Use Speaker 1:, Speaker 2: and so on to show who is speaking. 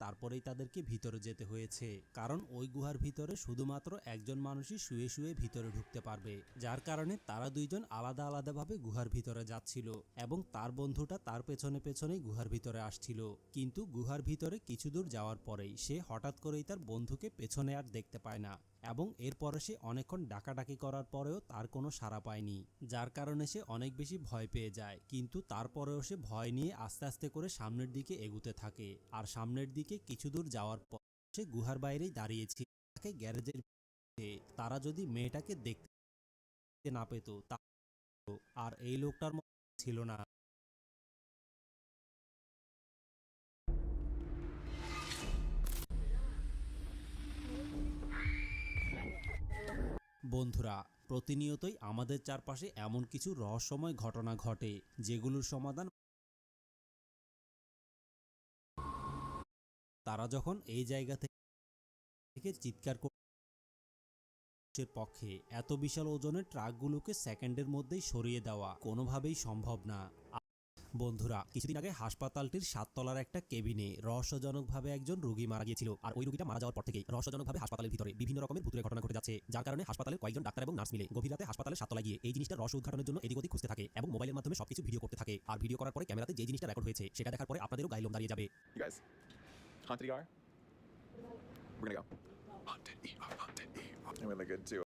Speaker 1: তারপরেই তাদেরকে ভিতরে যেতে হয়েছে। কারণ ওই গুহার ভিতরে শুধুমাত্র একজন মানুষই শুয়ে শুয়ে ভিতরে ঢুকতে পারবে। যার কারণে তারা দুইজন আলাদা আলাদাভাবে গুহার ভিতরে যাচ্ছিল এবং তার বন্ধুটা তার পেছনে পেছনেই গুহার ভিতরে আসছিল। কিন্তু গুহার ভিতরে কিছু দূর যাওয়ার পরেই সে হঠাৎ করেই তার বন্ধুকে পেছনে আর দেখতে পায় না এবং এরপরে সে অনেকক্ষণ ডাকাডাকি করার পরেও তার কোনো সাড়া পায়নি। যার কারণে সে অনেক বেশি ভয় পেয়ে যায়। কিন্তু তারপরেও সে ভয় নিয়ে আস্তে আস্তে করে সামনের দিকে এগুতে থাকে। আর সামনের দিকে কিছু দূর যাওয়ার পর সে গুহার বাইরেই দাঁড়িয়েছিল। তাকে গ্যারেজের তারা যদি মেয়েটাকে দেখতে না পেত তা আর এই লোকটার ছিল না। বন্ধুরা, প্রতিনিয়তই আমাদের চারপাশে এমন কিছু রহস্যময় ঘটনা ঘটে, যেগুলোর সমাধান তারা যখন এই জায়গা থেকে চিৎকার পক্ষে এত বিশাল ওজনের ট্রাকগুলোকে সেকেন্ডের মধ্যেই সরিয়ে দেওয়া কোনোভাবেই সম্ভব না। বন্ধুরা, কিছুদিন আগে হাসপাতালটির সাততলার একটা কেবিনে রহস্যজনকভাবে একজন রোগী মারা গিয়েছিল আর ওই রোগীটা মারা যাওয়ার পর থেকেই রহস্যজনকভাবে হাসপাতালের ভিতরে বিভিন্ন রকমের ভূতের ঘটনা ঘটে যাচ্ছে, যার কারণে হাসপাতালের কয়েকজন ডাক্তার এবং নার্স মিলে গভীর রাতে হাসপাতালের সাততলায় গিয়ে এই জিনিসটা রহস্য উদ্ঘাটনের জন্য এদিক ওদিক খুঁজতে থাকে এবং মোবাইলের মাধ্যমে সবকিছু ভিডিও করতে থাকে। আর ভিডিও করার পরে ক্যামেরাতে যে জিনিসটা রেকর্ড হয়েছে, সেটা দেখার পরে আপনাদেরও গাইলম দাঁড়িয়ে যাবে।
Speaker 2: Haunted ER? We're gonna go. Haunted ER, haunted ER. I'm really good too.